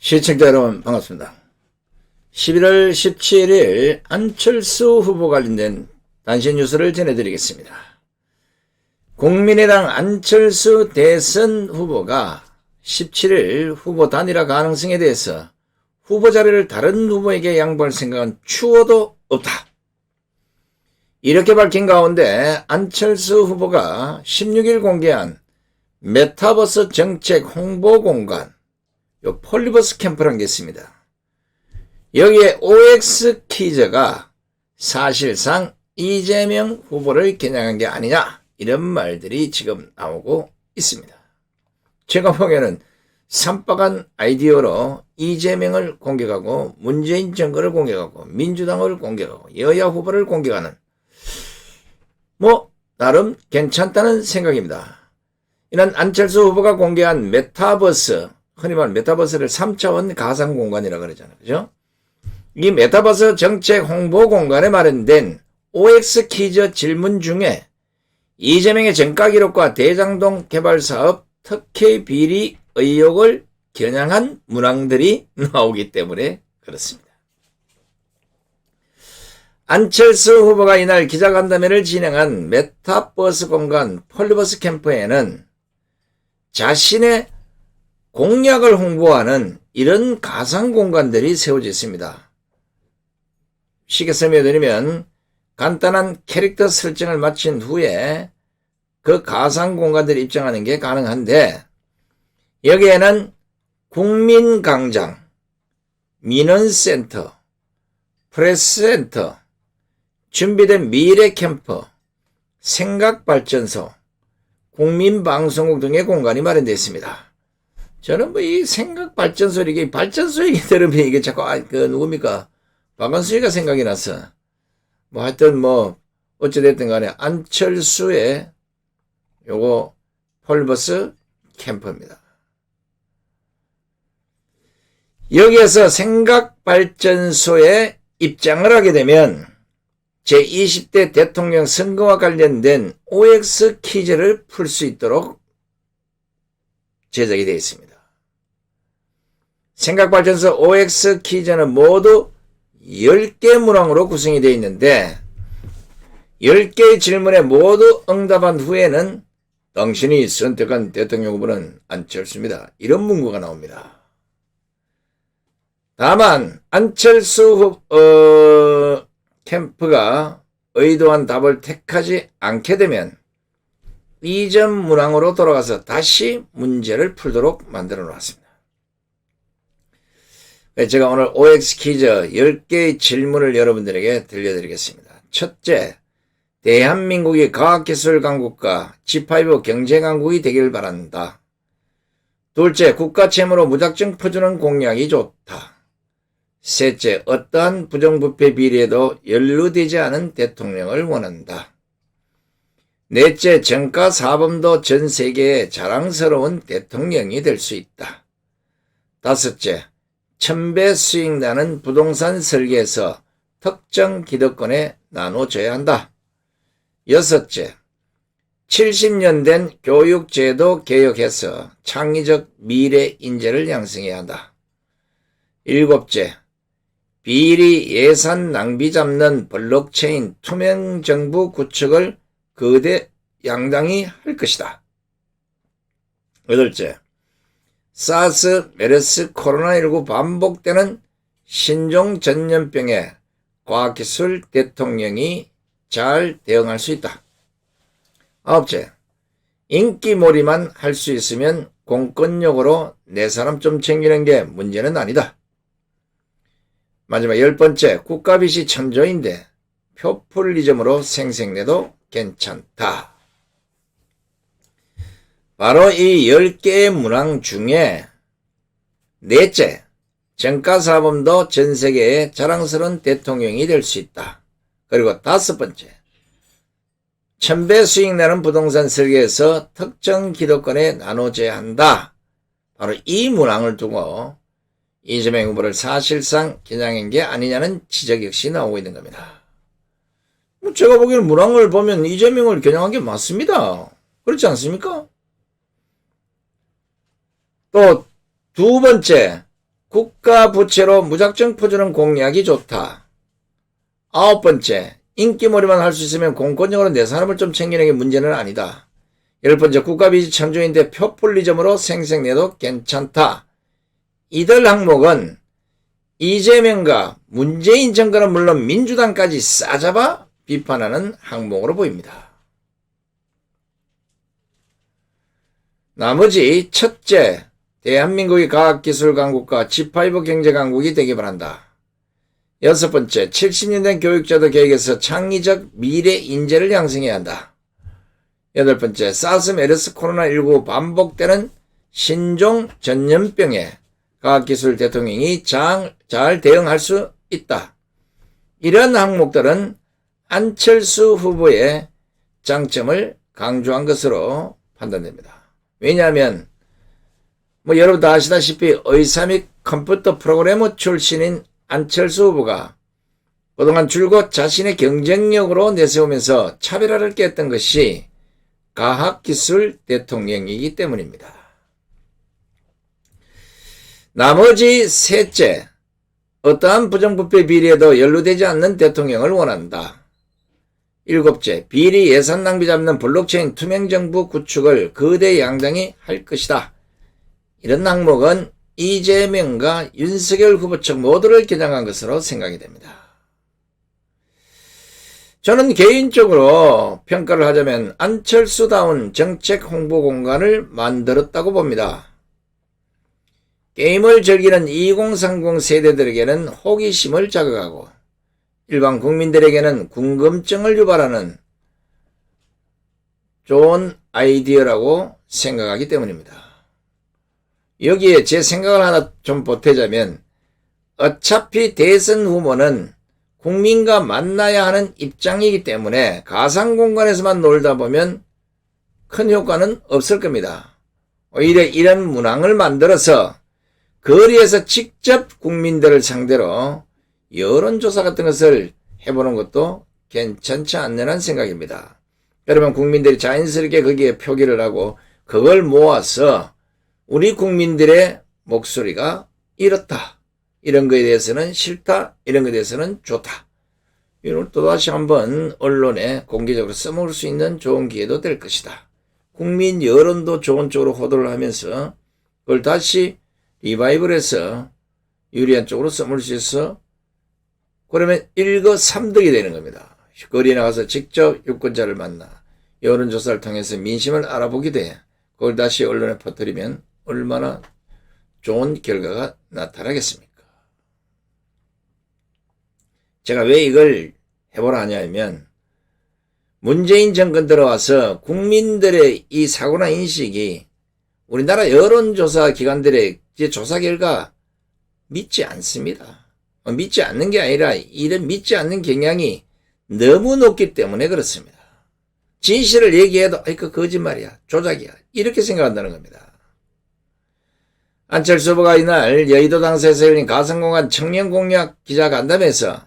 시청자 여러분 반갑습니다. 11월 17일 안철수 후보 관련된 단신 뉴스를 전해드리겠습니다. 국민의당 안철수 대선 후보가 17일 후보 단일화 가능성에 대해서 후보 자리를 다른 후보에게 양보할 생각은 추워도 없다. 이렇게 밝힌 가운데 안철수 후보가 16일 공개한 메타버스 정책 홍보 공간 요 폴리버스 캠프라는 게 있습니다. 여기에 OX 퀴즈가 사실상 이재명 후보를 겨냥한 게 아니냐 이런 말들이 지금 나오고 있습니다. 제가 보기에는 삼박한 아이디어로 이재명을 공격하고 문재인 정권을 공격하고 민주당을 공격하고 여야 후보를 공격하는 뭐 나름 괜찮다는 생각입니다. 이는 안철수 후보가 공개한 메타버스 흔히 말하는 메타버스를 3차원 가상 공간이라고 그러잖아요. 그죠? 이 메타버스 정책 홍보 공간에 마련된 OX 퀴즈 질문 중에 이재명의 정가 기록과 대장동 개발 사업 특혜 비리 의혹을 겨냥한 문항들이 나오기 때문에 그렇습니다. 안철수 후보가 이날 기자간담회를 진행한 메타버스 공간 폴리버스 캠프에는 자신의 공약을 홍보하는 이런 가상 공간들이 세워져 있습니다. 쉽게 설명드리면 간단한 캐릭터 설정을 마친 후에 그 가상 공간들을 입장하는 게 가능한데 여기에는 국민광장, 민원센터, 프레스센터, 준비된 미래캠프, 생각발전소, 국민방송국 등의 공간이 마련되어 있습니다. 저는 뭐 이 생각 발전소, 이게 발전소 얘기 들으면 이게 자꾸, 아, 그, 누굽니까? 박원순이가 생각이 나서, 뭐 하여튼 뭐, 어찌됐든 간에 안철수의 요거 폴버스 캠프입니다. 여기에서 생각발전소에 입장을 하게 되면 제20대 대통령 선거와 관련된 OX 퀴즈를 풀 수 있도록 제작이 되어 있습니다. 생각발전소 OX 퀴즈는 모두 10개 문항으로 구성이 되어 있는데 10개의 질문에 모두 응답한 후에는 당신이 선택한 대통령 후보는 안철수입니다. 이런 문구가 나옵니다. 다만 안철수 후, 어, 캠프가 의도한 답을 택하지 않게 되면 이전 문항으로 돌아가서 다시 문제를 풀도록 만들어 놓았습니다. 제가 오늘 OX 퀴즈 10개의 질문을 여러분들에게 들려드리겠습니다. 첫째, 대한민국이 과학기술 강국과 G5 경제 강국이 되길 바란다. 둘째, 국가 채무로 무작정 퍼주는 공약이 좋다. 셋째, 어떠한 부정부패 비리에도 연루되지 않은 대통령을 원한다. 넷째, 정가 사범도 전 세계에 자랑스러운 대통령이 될 수 있다. 다섯째, 천배 수익 나는 부동산 설계에서 특정 기득권에 나눠줘야 한다. 여섯째, 70년 된 교육제도 개혁해서 창의적 미래 인재를 양성해야 한다. 일곱째, 비리 예산 낭비 잡는 블록체인 투명 정부 구축을 거대 양당이 할 것이다. 여덟째, 사스, 메르스, 코로나19 반복되는 신종 전염병에 과학기술 대통령이 잘 대응할 수 있다. 아홉째, 인기몰이만 할 수 있으면 공권력으로 내 사람 좀 챙기는 게 문제는 아니다. 마지막 열 번째, 국가빚이 천조인데 표퓰리즘으로 생생내도 괜찮다. 바로 이열 개의 문항 중에 넷째, 정가사범도 전 세계의 자랑스러운 대통령이 될 수 있다. 그리고 다섯 번째, 천배 수익 나는 부동산 설계에서 특정 기득권에 나눠져야 한다. 바로 이 문항을 두고 이재명 후보를 사실상 겨냥한 게 아니냐는 지적 역시 나오고 있는 겁니다. 뭐 제가 보기에는 문항을 보면 이재명을 겨냥한 게 맞습니다. 그렇지 않습니까? 또 두 번째, 국가 부채로 무작정 퍼주는 공약이 좋다. 아홉 번째, 인기몰이만 할 수 있으면 공권력으로 내 사람을 좀 챙기는 게 문제는 아니다. 열 번째, 국가비지 참조인데 표풀리즘으로 생색내도 괜찮다. 이들 항목은 이재명과 문재인 정권은 물론 민주당까지 싸잡아 비판하는 항목으로 보입니다. 나머지 첫째, 대한민국의 과학기술 강국과 G5 경제 강국이 되기 바란다. 여섯 번째, 70년대 교육제도 계획에서 창의적 미래 인재를 양성해야 한다. 여덟 번째, 사스 메르스 코로나19 반복되는 신종 전염병에 과학기술 대통령이 장, 잘 대응할 수 있다. 이런 항목들은 안철수 후보의 장점을 강조한 것으로 판단됩니다. 왜냐하면 뭐 여러분 다 아시다시피 의사 및 컴퓨터 프로그래머 출신인 안철수 후보가 그동안 줄곧 자신의 경쟁력으로 내세우면서 차별화를 깼던 것이 과학기술 대통령이기 때문입니다. 나머지 셋째, 어떠한 부정부패 비리에도 연루되지 않는 대통령을 원한다. 일곱째, 비리 예산 낭비 잡는 블록체인 투명정부 구축을 거대 양당이 할 것이다. 이런 항목은 이재명과 윤석열 후보 측 모두를 겨냥한 것으로 생각이 됩니다. 저는 개인적으로 평가를 하자면 안철수다운 정책 홍보 공간을 만들었다고 봅니다. 게임을 즐기는 2030 세대들에게는 호기심을 자극하고 일반 국민들에게는 궁금증을 유발하는 좋은 아이디어라고 생각하기 때문입니다. 여기에 제 생각을 하나 좀 보태자면 어차피 대선 후보는 국민과 만나야 하는 입장이기 때문에 가상 공간에서만 놀다 보면 큰 효과는 없을 겁니다. 오히려 이런 문항을 만들어서 거리에서 직접 국민들을 상대로 여론조사 같은 것을 해보는 것도 괜찮지 않느냐는 생각입니다. 여러분 국민들이 자연스럽게 거기에 표기를 하고 그걸 모아서 우리 국민들의 목소리가 이렇다. 이런 거에 대해서는 싫다. 이런 거에 대해서는 좋다. 이걸 또다시 한번 언론에 공개적으로 써먹을 수 있는 좋은 기회도 될 것이다. 국민 여론도 좋은 쪽으로 호도를 하면서 그걸 다시 리바이벌해서 유리한 쪽으로 써먹을 수 있어 그러면 일거 삼득이 되는 겁니다. 거리에 나가서 직접 유권자를 만나 여론조사를 통해서 민심을 알아보게 돼. 그걸 다시 언론에 퍼뜨리면 얼마나 좋은 결과가 나타나겠습니까? 제가 왜 이걸 해보라 하냐면 문재인 정권 들어와서 국민들의 이 사고나 인식이 우리나라 여론조사 기관들의 조사 결과 믿지 않습니다. 어, 믿지 않는 게 아니라 이런 믿지 않는 경향이 너무 높기 때문에 그렇습니다. 진실을 얘기해도 그 거짓말이야 조작이야 이렇게 생각한다는 겁니다. 안철수 후보가 이날 여의도 당사에서 열린 가상공간 청년공약 기자간담회에서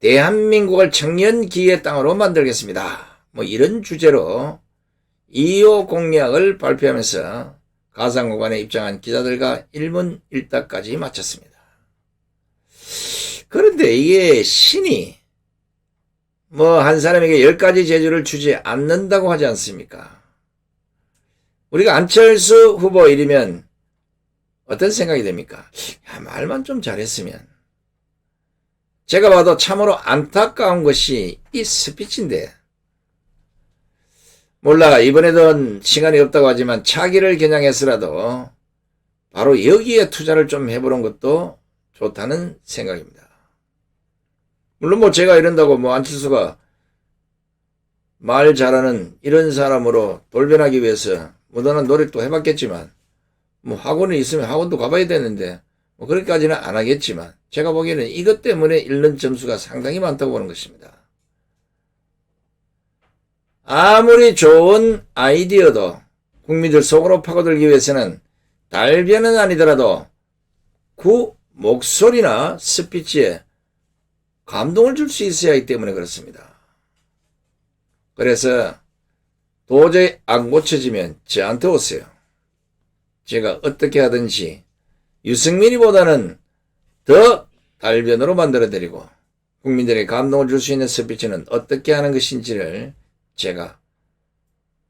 대한민국을 청년기의 땅으로 만들겠습니다. 뭐 이런 주제로 2호 공약을 발표하면서 가상공간에 입장한 기자들과 일문일답까지 마쳤습니다. 그런데 이게 신이 뭐 한 사람에게 열 가지 재주를 주지 않는다고 하지 않습니까? 우리가 안철수 후보 일이면 어떤 생각이 됩니까? 야, 말만 좀 잘했으면. 제가 봐도 참으로 안타까운 것이 이 스피치인데, 몰라, 이번에도 시간이 없다고 하지만 차기를 겨냥해서라도 바로 여기에 투자를 좀 해보는 것도 좋다는 생각입니다. 물론 뭐 제가 이런다고 뭐 안철수가 말 잘하는 이런 사람으로 돌변하기 위해서 무던한 노력도 해봤겠지만 뭐 학원에 있으면 학원도 가봐야 되는데 뭐 그렇게까지는 안 하겠지만 제가 보기에는 이것 때문에 잃는 점수가 상당히 많다고 보는 것입니다. 아무리 좋은 아이디어도 국민들 속으로 파고들기 위해서는 달변은 아니더라도 그 목소리나 스피치에 감동을 줄 수 있어야 하기 때문에 그렇습니다. 그래서 도저히 안 고쳐지면 저한테 오세요. 제가 어떻게 하든지 유승민이보다는 더 달변으로 만들어드리고 국민들에게 감동을 줄 수 있는 스피치는 어떻게 하는 것인지를 제가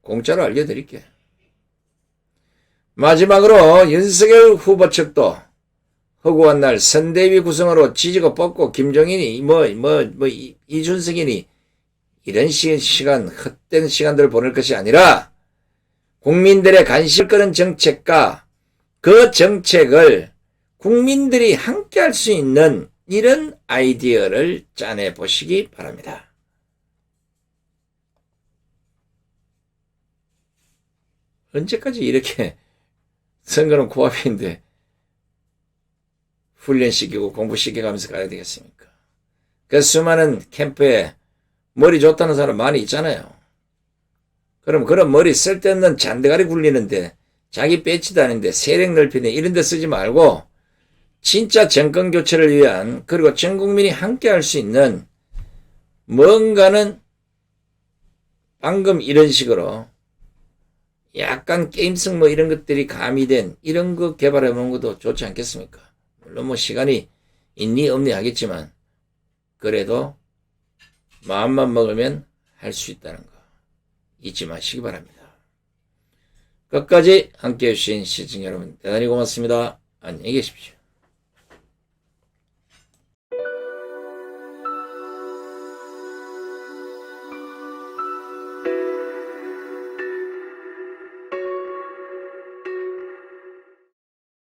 공짜로 알려드릴게요. 마지막으로 윤석열 후보 측도 허구한 날 선대위 구성으로 지지고 뽑고 김종인이 뭐뭐 뭐 이준석이니 이런 시, 시간 헛된 시간들을 보낼 것이 아니라 국민들의 관심을 끄는 정책과 그 정책을 국민들이 함께 할 수 있는 이런 아이디어를 짜내 보시기 바랍니다. 언제까지 이렇게 선거는 코앞인데 훈련시키고 공부시켜가면서 가야 되겠습니까? 그 수많은 캠프에 머리 좋다는 사람 많이 있잖아요. 그럼 그런 머리 쓸데없는 잔대가리 굴리는데 자기 배치도 아닌데 세력 넓히는 이런 데 쓰지 말고 진짜 정권 교체를 위한 그리고 전 국민이 함께 할 수 있는 뭔가는 방금 이런 식으로 약간 게임성 뭐 이런 것들이 가미된 이런 거 개발해 놓은 것도 좋지 않겠습니까? 물론 뭐 시간이 있니 없니 하겠지만 그래도 마음만 먹으면 할 수 있다는 거 잊지 마시기 바랍니다. 끝까지 함께 해주신 시청 여러분 대단히 고맙습니다. 안녕히 계십시오.